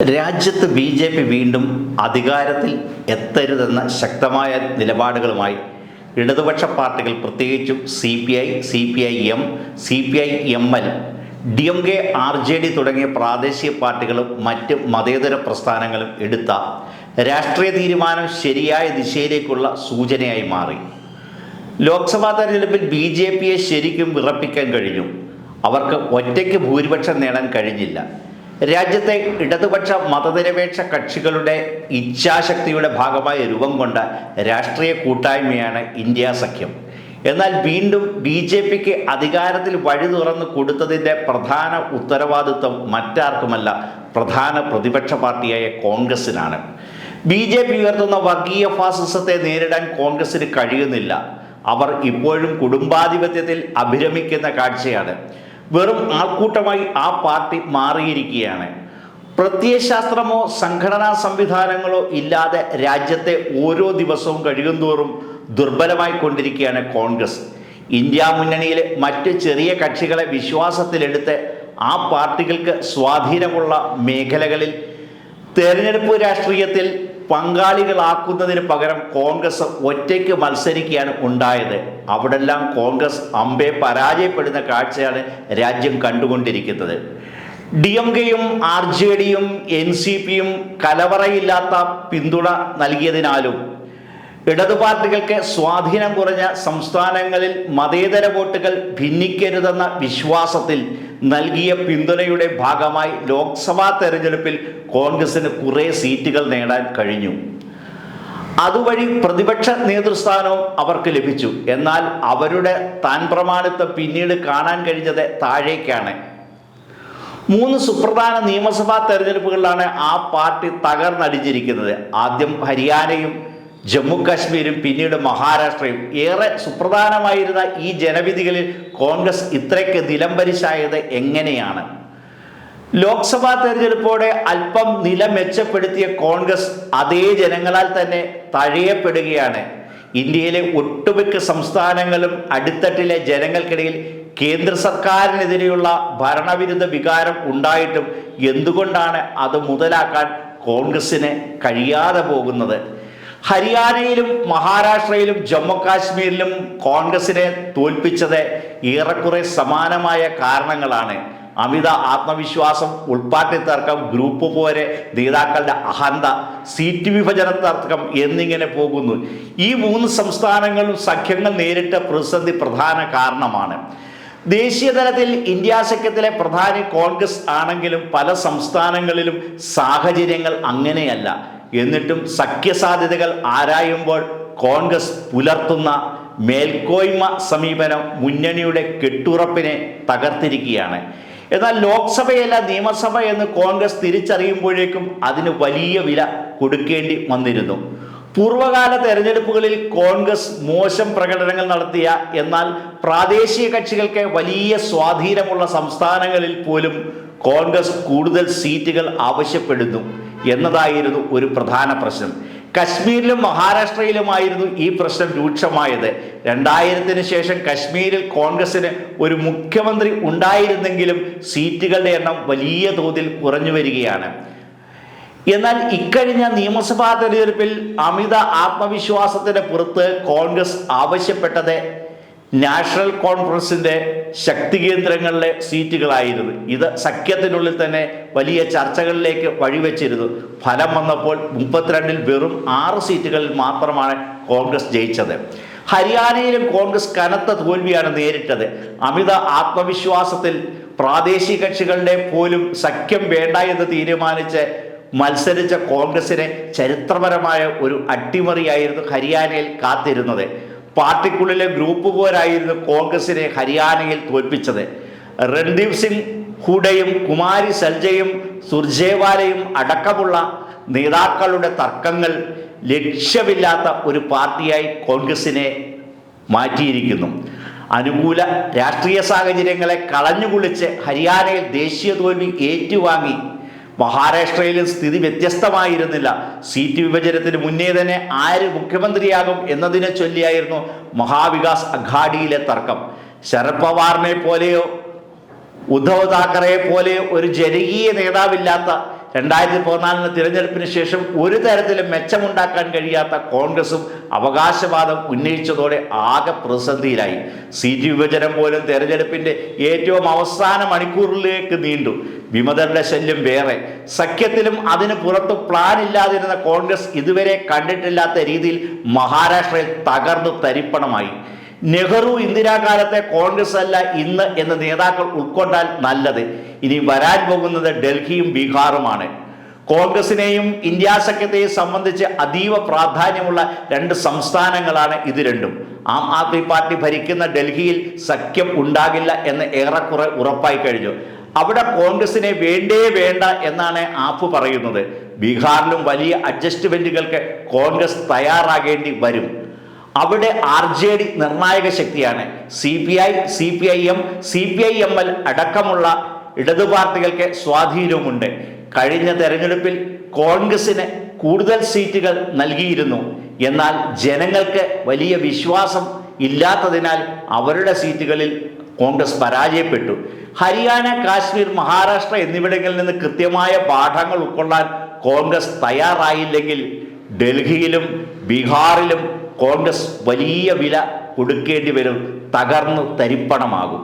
രാജ്യത്ത് B J P വീണ്ടും അധികാരത്തിൽ എത്തരുതെന്ന ശക്തമായ നിലപാടുകളുമായി ഇടതുപക്ഷ പാർട്ടികൾ പ്രത്യേകിച്ചും C P I C P I M C P I M L D M K R J D തുടങ്ങിയ പ്രാദേശിക പാർട്ടികളും മറ്റ് മതേതര പ്രസ്ഥാനങ്ങളും എടുത്ത രാഷ്ട്രീയ തീരുമാനം ശരിയായ ദിശയിലേക്കുള്ള സൂചനയായി മാറി. ലോക്സഭാ തെരഞ്ഞെടുപ്പിൽ ബി ജെ പിയെ ശരിക്കും വിറപ്പിക്കാൻ കഴിഞ്ഞു. അവർക്ക് ഒറ്റയ്ക്ക് ഭൂരിപക്ഷം നേടാൻ കഴിഞ്ഞില്ല. രാജ്യത്തെ ഇടതുപക്ഷ മതനിരപേക്ഷ കക്ഷികളുടെ ഇച്ഛാശക്തിയുടെ ഭാഗമായി രൂപം കൊണ്ട രാഷ്ട്രീയ കൂട്ടായ്മയാണ് ഇന്ത്യ സഖ്യം. എന്നാൽ വീണ്ടും ബി ജെ പിക്ക് അധികാരത്തിൽ വഴി തുറന്നു കൊടുത്തതിന്റെ പ്രധാന ഉത്തരവാദിത്വം മറ്റാർക്കുമല്ല പ്രധാന പ്രതിപക്ഷ പാർട്ടിയായ കോൺഗ്രസിനാണ്. ബി ജെ പി ഉയർത്തുന്ന വർഗീയ ഫാസിസത്തെ നേരിടാൻ കോൺഗ്രസിന് കഴിയുന്നില്ല. അവർ ഇപ്പോഴും കുടുംബാധിപത്യത്തിൽ അഭിരമിക്കുന്ന കാഴ്ചയാണ്. വെറും ആൾക്കൂട്ടമായി ആ പാർട്ടി മാറിയിരിക്കുകയാണ്. പ്രത്യയശാസ്ത്രമോ സംഘടനാ സംവിധാനങ്ങളോ ഇല്ലാതെ രാജ്യത്തെ ഓരോ ദിവസവും കഴിയുന്തോറും ദുർബലമായി കൊണ്ടിരിക്കുകയാണ് കോൺഗ്രസ്. ഇന്ത്യ മുന്നണിയിലെ മറ്റ് ചെറിയ കക്ഷികളെ വിശ്വാസത്തിലെടുത്ത് ആ പാർട്ടികൾക്ക് സ്വാധീനമുള്ള മേഖലകളിൽ തെരഞ്ഞെടുപ്പ് രാഷ്ട്രീയത്തിൽ പങ്കാളികളാക്കുന്നതിന് പകരം കോൺഗ്രസ് ഒറ്റയ്ക്ക് മത്സരിക്കുകയാണ് ഉണ്ടായത്. അവിടെല്ലാം കോൺഗ്രസ് അമ്പെ പരാജയപ്പെടുന്ന കാഴ്ചയാണ് രാജ്യം കണ്ടുകൊണ്ടിരിക്കുന്നത്. ഡി എം കെയും ആർ ജെ ഡിയും എൻ സി പിയും കലവറയില്ലാത്ത പിന്തുണ നൽകിയതിനാലും ഇടതു പാർട്ടികൾക്ക് സ്വാധീനം കുറഞ്ഞ സംസ്ഥാനങ്ങളിൽ മതേതര വോട്ടുകൾ ഭിന്നിക്കരുതെന്ന വിശ്വാസത്തിൽ നൽകിയ പിന്തുണയുടെ ഭാഗമായി ലോക്സഭാ തെരഞ്ഞെടുപ്പിൽ കോൺഗ്രസിന് കുറേ സീറ്റുകൾ നേടാൻ കഴിഞ്ഞു. അതുവഴി പ്രതിപക്ഷ നേതൃസ്ഥാനവും അവർക്ക് ലഭിച്ചു. എന്നാൽ അവരുടെ താൻ പ്രമാണിത്വം പിന്നീട് കാണാൻ കഴിഞ്ഞത് താഴേക്കാണ്. മൂന്ന് സുപ്രധാന നിയമസഭാ തെരഞ്ഞെടുപ്പുകളിലാണ് ആ പാർട്ടി തകർന്നടിഞ്ഞിരിക്കുന്നത്. ആദ്യം ഹരിയാനയും ജമ്മു കാശ്മീരും പിന്നീട് മഹാരാഷ്ട്രയും ഏറെ സുപ്രധാനമായിരുന്ന ഈ ജനവിധികളിൽ കോൺഗ്രസ് ഇത്രയ്ക്ക് നിലംപരിശായത് എങ്ങനെയാണ്? ലോക്സഭാ തെരഞ്ഞെടുപ്പോടെ അല്പം നില മെച്ചപ്പെടുത്തിയ കോൺഗ്രസ് അതേ ജനങ്ങളാൽ തന്നെ തഴയപ്പെടുകയാണ്. ഇന്ത്യയിലെ ഒട്ടുമിക്ക സംസ്ഥാനങ്ങളും അടിത്തട്ടിലെ ജനങ്ങൾക്കിടയിൽ കേന്ദ്ര സർക്കാരിനെതിരെയുള്ള ഭരണവിരുദ്ധ വികാരം ഉണ്ടായിട്ടും എന്തുകൊണ്ടാണ് അത് മുതലാക്കാൻ കോൺഗ്രസിന് കഴിയാതെ പോകുന്നത്? ഹരിയാനയിലും മഹാരാഷ്ട്രയിലും ജമ്മു കാശ്മീരിലും കോൺഗ്രസിനെ തോൽപ്പിച്ചത് ഏറെക്കുറെ സമാനമായ കാരണങ്ങളാണ്. അമിത ആത്മവിശ്വാസം ഉൾപ്പാട്ടി തർക്കം ഗ്രൂപ്പ് പോരെ നേതാക്കളുടെ അഹന്ത സീറ്റ് വിഭജന തർക്കം എന്നിങ്ങനെ പോകുന്നു. ഈ മൂന്ന് സംസ്ഥാനങ്ങളും സഖ്യങ്ങൾ നേരിട്ട പ്രതിസന്ധി പ്രധാന കാരണമാണ്. ദേശീയ തലത്തിൽ ഇന്ത്യ സഖ്യത്തിലെ പ്രധാന കോൺഗ്രസ് ആണെങ്കിലും പല സംസ്ഥാനങ്ങളിലും സാഹചര്യങ്ങൾ അങ്ങനെയല്ല. എന്നിട്ടും സഖ്യസാധ്യതകൾ ആരായുമ്പോൾ കോൺഗ്രസ് പുലർത്തുന്ന മേൽക്കോയ്മ സമീപനം മുന്നണിയുടെ കെട്ടുറപ്പിനെ തകർത്തിരിക്കുകയാണ്. എന്നാൽ ലോക്സഭയല്ല നിയമസഭ എന്ന് കോൺഗ്രസ് തിരിച്ചറിയുമ്പോഴേക്കും അതിന് വലിയ വില കൊടുക്കേണ്ടി വന്നിരുന്നു. പൂർവകാല തെരഞ്ഞെടുപ്പുകളിൽ കോൺഗ്രസ് മോശം പ്രകടനങ്ങൾ നടത്തിയ എന്നാൽ പ്രാദേശിക കക്ഷികൾക്ക് വലിയ സ്വാധീനമുള്ള സംസ്ഥാനങ്ങളിൽ പോലും കോൺഗ്രസ് കൂടുതൽ സീറ്റുകൾ ആവശ്യപ്പെടുന്നു. എന്നതായിരുന്നു ഒരു പ്രധാന പ്രശ്നം. കശ്മീരിലും മഹാരാഷ്ട്രയിലുമായിരുന്നു ഈ പ്രശ്നം രൂക്ഷമായത്. രണ്ടായിരത്തിന് ശേഷം കശ്മീരിൽ കോൺഗ്രസിന് ഒരു മുഖ്യമന്ത്രി ഉണ്ടായിരുന്നെങ്കിലും സീറ്റുകളുടെ എണ്ണം വലിയ തോതിൽ കുറഞ്ഞു വരികയാണ്. എന്നാൽ ഇക്കഴിഞ്ഞ നിയമസഭാ തെരഞ്ഞെടുപ്പിൽ അമിത ആത്മവിശ്വാസത്തിന് പുറത്ത് കോൺഗ്രസ് ആവശ്യപ്പെട്ടത് നാഷണൽ കോൺഫറൻസിന്റെ ശക്തി കേന്ദ്രങ്ങളിലെ സീറ്റുകളായിരുന്നു. ഇത് സഖ്യത്തിനുള്ളിൽ തന്നെ വലിയ ചർച്ചകളിലേക്ക് വഴിവെച്ചിരുന്നു. ഫലം വന്നപ്പോൾ മുപ്പത്തിരണ്ടിൽ വെറും ആറ് സീറ്റുകളിൽ മാത്രമാണ് കോൺഗ്രസ് ജയിച്ചത്. ഹരിയാനയിലും കോൺഗ്രസ് കനത്ത തോൽവിയാണ് നേരിട്ടത്. അമിത ആത്മവിശ്വാസത്തിൽ പ്രാദേശിക കക്ഷികളുടെ പോലും സഖ്യം വേണ്ട എന്ന് തീരുമാനിച്ച് മത്സരിച്ച കോൺഗ്രസിനെ ചരിത്രപരമായ ഒരു അട്ടിമറിയായിരുന്നു ഹരിയാനയിൽ കാത്തിരുന്നത്. പാർട്ടിക്കുള്ളിലെ ഗ്രൂപ്പ് പോരായിരുന്നു കോൺഗ്രസിനെ ഹരിയാനയിൽ തോൽപ്പിച്ചത്. രൺദീപ് സിംഗ് ഹൂഡയും കുമാരി സൽജയും സുർജേവാലയും അടക്കമുള്ള നേതാക്കളുടെ തർക്കങ്ങൾ ലക്ഷ്യമില്ലാത്ത ഒരു പാർട്ടിയായി കോൺഗ്രസിനെ മാറ്റിയിരിക്കുന്നു. അനുകൂല രാഷ്ട്രീയ സാഹചര്യങ്ങളെ കളഞ്ഞുകുളിച്ച് ഹരിയാനയിൽ ദേശീയ തോൽവി ഏറ്റുവാങ്ങി മഹാരാഷ്ട്രയിലും സ്ഥിതി വ്യത്യസ്തമായിരുന്നില്ല. സീറ്റ് വിഭജനത്തിന് മുന്നേ തന്നെ ആര് മുഖ്യമന്ത്രിയാകും എന്നതിനെ ചൊല്ലിയായിരുന്നു മഹാവികാസ് അഘാഡിയിലെ തർക്കം. ശരത് പവാറിനെ പോലെയോ ഉദ്ധവ് താക്കറെ പോലെ ഒരു ജനകീയ നേതാവില്ലാത്ത രണ്ടായിരത്തി പതിനാലിന് തിരഞ്ഞെടുപ്പിന് ശേഷം ഒരു തരത്തിലും മെച്ചമുണ്ടാക്കാൻ കഴിയാത്ത കോൺഗ്രസും അവകാശവാദം ഉന്നയിച്ചതോടെ ആകെ പ്രതിസന്ധിയിലായി. സീറ്റ് വിഭജനം പോലും തെരഞ്ഞെടുപ്പിന്റെ ഏറ്റവും അവസാന മണിക്കൂറിലേക്ക് നീണ്ടു. വിമതരുടെ ശല്യം വേറെ. സഖ്യത്തിലും അതിന് പുറത്ത് പ്ലാൻ ഇല്ലാതിരുന്ന കോൺഗ്രസ് ഇതുവരെ കണ്ടിട്ടില്ലാത്ത രീതിയിൽ മഹാരാഷ്ട്രയിൽ തകർന്നു തരിപ്പണമായി. നെഹ്റു ഇന്ദിരാകാലത്തെ കോൺഗ്രസ് അല്ല ഇന്ന് എന്ന് നേതാക്കൾ ഉൾക്കൊണ്ടാൽ നല്ലത്. ഇനി വരാൻ പോകുന്നത് ഡൽഹിയും ബീഹാറുമാണ്. കോൺഗ്രസിനെയും ഇന്ത്യ സഖ്യത്തെയും സംബന്ധിച്ച് അതീവ പ്രാധാന്യമുള്ള രണ്ട് സംസ്ഥാനങ്ങളാണ് ഇത് രണ്ടും. ആം ആദ്മി പാർട്ടി ഭരിക്കുന്ന ഡൽഹിയിൽ സഖ്യം ഉണ്ടാകില്ല എന്ന് ഏറെക്കുറെ ഉറപ്പായി കഴിഞ്ഞു. അവിടെ കോൺഗ്രസിനെ വേണ്ടേ വേണ്ട എന്നാണ് ആപ്പ് പറയുന്നത്. ബീഹാറിലും വലിയ അഡ്ജസ്റ്റ്മെന്റുകൾക്ക് കോൺഗ്രസ് തയ്യാറാകേണ്ടി വരും. അവിടെ ആർ ജെ ഡി നിർണായക ശക്തിയാണ്. C P I C P I M C P I M L അടക്കമുള്ള ഇടതു പാർട്ടികൾക്ക് സ്വാധീനവുമുണ്ട്. കഴിഞ്ഞ തെരഞ്ഞെടുപ്പിൽ കോൺഗ്രസിന് കൂടുതൽ സീറ്റുകൾ നൽകിയിരുന്നു. എന്നാൽ ജനങ്ങൾക്ക് വലിയ വിശ്വാസം ഇല്ലാത്തതിനാൽ അവരുടെ സീറ്റുകളിൽ കോൺഗ്രസ് പരാജയപ്പെട്ടു. ഹരിയാന കാശ്മീർ മഹാരാഷ്ട്ര എന്നിവിടങ്ങളിൽ നിന്ന് കൃത്യമായ പാഠങ്ങൾ ഉൾക്കൊള്ളാൻ കോൺഗ്രസ് തയ്യാറായില്ലെങ്കിൽ ഡൽഹിയിലും ബീഹാറിലും കോൺഗ്രസ് വലിയ വില കൊടുക്കേണ്ടി വരും തകർന്ന് തരിപ്പണമാകും.